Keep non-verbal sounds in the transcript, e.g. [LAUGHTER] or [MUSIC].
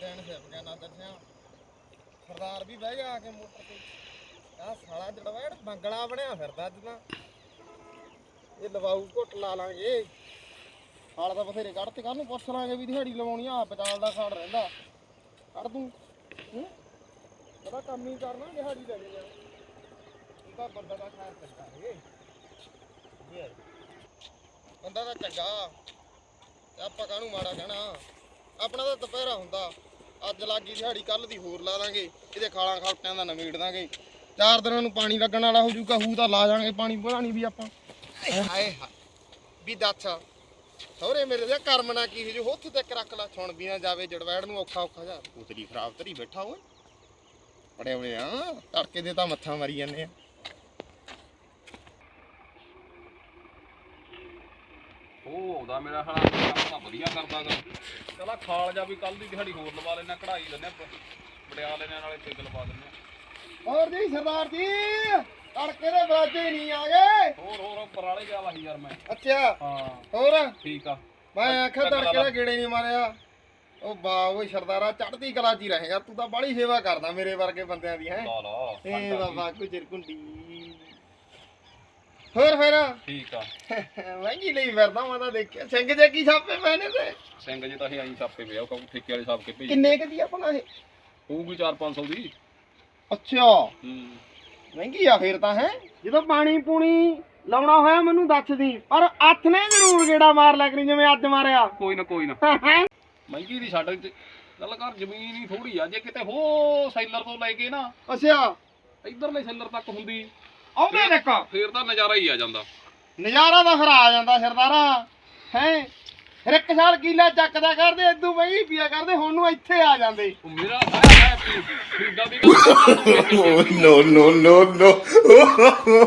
ਦੇਣ ਸਿਪ ਗਿਆ ਨਾ ਦੱਸਿਆ। ਸਰਦਾਰ ਵੀ ਬਹਿ ਗਿਆ ਆ ਕੇ ਮੋਟਰ ਤੇ। ਆ ਸਾਲਾ ਜੜਵੈੜ ਬੰਗਲਾ ਬਣਿਆ ਫਿਰਦਾ ਅੱਜ ਤਾਂ। ਇਹ ਲਵਾਊ ਘੁੱਟ ਲਾ ਲਾਂਗੇ। ਹਾਲ ਤਾਂ ਬਥੇਰੇ ਕੱਢ ਤੇ ਕਾਹਨੂੰ ਪੁੱਛ ਲਾਂਗੇ ਵੀ ਦਿਹਾੜੀ ਲਵਾਉਣੀ ਆ ਪਚਾਲ ਦਾ ਖਾੜ ਰਹਿੰਦਾ। ਕੱਢ ਦੂੰ। ਹੂੰ? ਪਤਾ ਕੰਮ ਹੀ ਕਰਨਾ, ਦਿਹਾੜੀ ਲੈਣੀ ਆ ਇਹ ਤਾਂ ਬੰਦਾ ਦਾ ਖੈਰ ਚੰਗਾ ਏ। ਇਹ ਬੰਦਾ ਤਾਂ ਚੰਗਾ। ਆਪਾਂ ਕਾਹਨੂੰ ਮਾੜਾ ਕਹਿਣਾ? ਆਪਣਾ ਤਾਂ ਦੁਪਹਿਰਾ ਹੁੰਦਾ। ਅੱਜ ਲੱਗੀ ਦਿਹਾੜੀ ਕੱਲ ਦੀ ਹੋਰ ਲਾ ਦਾਂਗੇ ਇਹਦੇ ਖਾਲਾਂ ਖਾਲਟਿਆਂ ਦਾ ਨਵੇੜ ਦਾਂਗੇ। ਚਾਰ ਦਿਨਾਂ ਨੂੰ ਪਾਣੀ ਲੱਗਣ ਵਾਲਾ ਹੋ ਜੂਗਾ ਹੂ ਤਾਂ ਲਾ ਜਾਾਂਗੇ ਪਾਣੀ ਬਣਾਣੀ ਵੀ ਆਪਾਂ। ਹਾਏ ਹਾਏ ਵੀ ਦੱਸ ਸਹੁਰੇ ਮੇਰੇ ਦੇ ਕਰਮ ਨਾ ਕੀ ਜੋ ਹੁੱਥ ਤੇ ਰੱਖ ਲਾ ਸੁਣ ਵੀ ਨਾ ਜਾਵੇ ਜੜਵੈੜ ਨੂੰ ਔਖਾ ਔਖਾ ਜਾ। ਉਤਰੀ ਖਰਾਬ ਤਰੀ ਬੈਠਾ ਓਏ। ਬੜੇ ਹੋਏ ਆ ਤੜਕੇ ਦੇ ਤਾਂ ਮੱਥਾ ਮਾਰੀ ਜਾਂਦੇ ਆ। ਉਹ ਉਹਦਾ ਮੇਰਾ ਹਾਲਾ ਕੰਮ ਤਾਂ ਵਧੀਆ ਕਰਦਾਗਾ ਚਲਾ ਖਾਲ ਜਾ ਵੀ ਕੱਲ ਦੀ ਦਿਹਾੜੀ ਹੋਰ ਲਵਾ ਲੈਣਾ ਕਢਾਈ ਲੈਣਾ ਵੜਿਆ ਲੈਣਾ ਨਾਲੇ ਪਿੱਗ ਲਵਾ ਦਿੰਦੇ ਹੋਰ ਜੀ ਸਰਦਾਰ ਜੀ ਤੜਕੇ ਦੇ ਬਰਾਜੇ ਨਹੀਂ ਆ ਗਏ। ਹੋਰ ਹੋਰ ਵਾਲੇ ਗਿਆ ਵਾਹੀ ਯਾਰ ਮੈਂ। ਅੱਛਾ ਹਾਂ। ਹੋਰ? ਠੀਕ ਆ। ਮੈਂ ਆਖਿਆ ਤੜਕੇ ਦਾ ਗੇੜੇ ਨਹੀਂ ਮਾਰਿਆ। ਉਹ ਬਾ ਓਏ ਸਰਦਾਰਾ ਚੜ੍ਹਦੀ ਕਲਾ ਚ ਹੀ ਰਹੇਗਾ। ਤੂੰ ਤਾਂ ਬੜੀ ਸੇਵਾ ਕਰਦਾ ਮੇਰੇ ਵਰਗੇ ਬੰਦਿਆਂ ਦੀ ਹੈ। ਲਾ ਲਾ ਏ ਬਾਬਾ ਗੁਜਰ ਕੁੰਡੀ। ਹੋਰ ਫਿਰ? ਠੀਕ ਆ। ਮਹਿੰਗੀ ਲਈ ਫਿਰਦਾ ਮੈਂ ਤਾਂ ਦੇਖਿਆ। ਸਿੰਘ ਜੇ ਕੀ ਛਾਪੇ ਮੈਨੇ ਤੇ? ਸਿੰਘ ਜੀ ਤਾਂ ਅਸੀਂ ਆਈ ਛਾਪੇ ਪਿਆ ਉਹ ਕਹੂ ਠੇਕੇ ਵਾਲੇ ਛਾਪ ਕੇ ਭੇਜ ਕਿੰਨੇ ਕ ਦੀ ਆਪਣਾ ਇਹ? ਹੋਊਗੀ 4-500 ਦੀ। ਅੱਛਾ। ਹੂੰ। ਮਹਿੰਗੀ ਆ ਫਿਰ ਤਾਂ ਹੈ? ਜਦੋਂ ਪਾਣੀ ਪੂਣੀ ਲਾਉਣਾ ਹੋਇਆ ਮੈਨੂੰ ਦੱਸ ਦੀ ਪਰ ਹੱਥ ਨੇ ਜ਼ਰੂਰ ਗੇੜਾ ਮਾਰ ਲਿਆ ਕਰੀ ਜਿਵੇਂ ਅੱਜ ਮਾਰਿਆ। ਕੋਈ ਨਾ ਕੋਈ ਨਾ। ਮਹਿੰਗੀ ਦੀ ਛੱਡ ਤੇ ਗੱਲ ਕਰ ਜ਼ਮੀਨ ਹੀ ਥੋੜੀ ਆ ਜੇ ਕਿਤੇ ਹੋ ਸੈਲਰ ਤੋਂ ਲੈ ਕੇ ਨਾ। ਅੱਛਾ। ਇਧਰਲੇ ਸੈਲਰ ਤੱਕ ਹੁੰਦੀ। ਆਉਂਦੇ ਦੇਖੋ। ਫੇਰ ਤਾਂ ਨਜ਼ਾਰਾ ਹੀ ਆ ਜਾਂਦਾ। ਨਜ਼ਾਰਾ ਤਾਂ ਫਿਰ ਆ ਜਾਂਦਾ ਸਰਦਾਰਾ। ਹੈ? ਫਿਰ ਇੱਕ ਸਾਲ ਕੀਲਾ ਚੱਕਦਾ ਕਰਦੇ ਇਦੋਂ ਮਹਿੰਗੀ ਪੀਆ ਕਰਦੇ ਹੁਣ ਨੂੰ ਇੱਥੇ ਆ ਜਾਂਦੇ। ਉਹ ਮੇਰਾ ਹੈ ਹੈ ਖਰੀਦਾ ਦੀ ਗੱਲ [LAUGHS] no, no, no, no.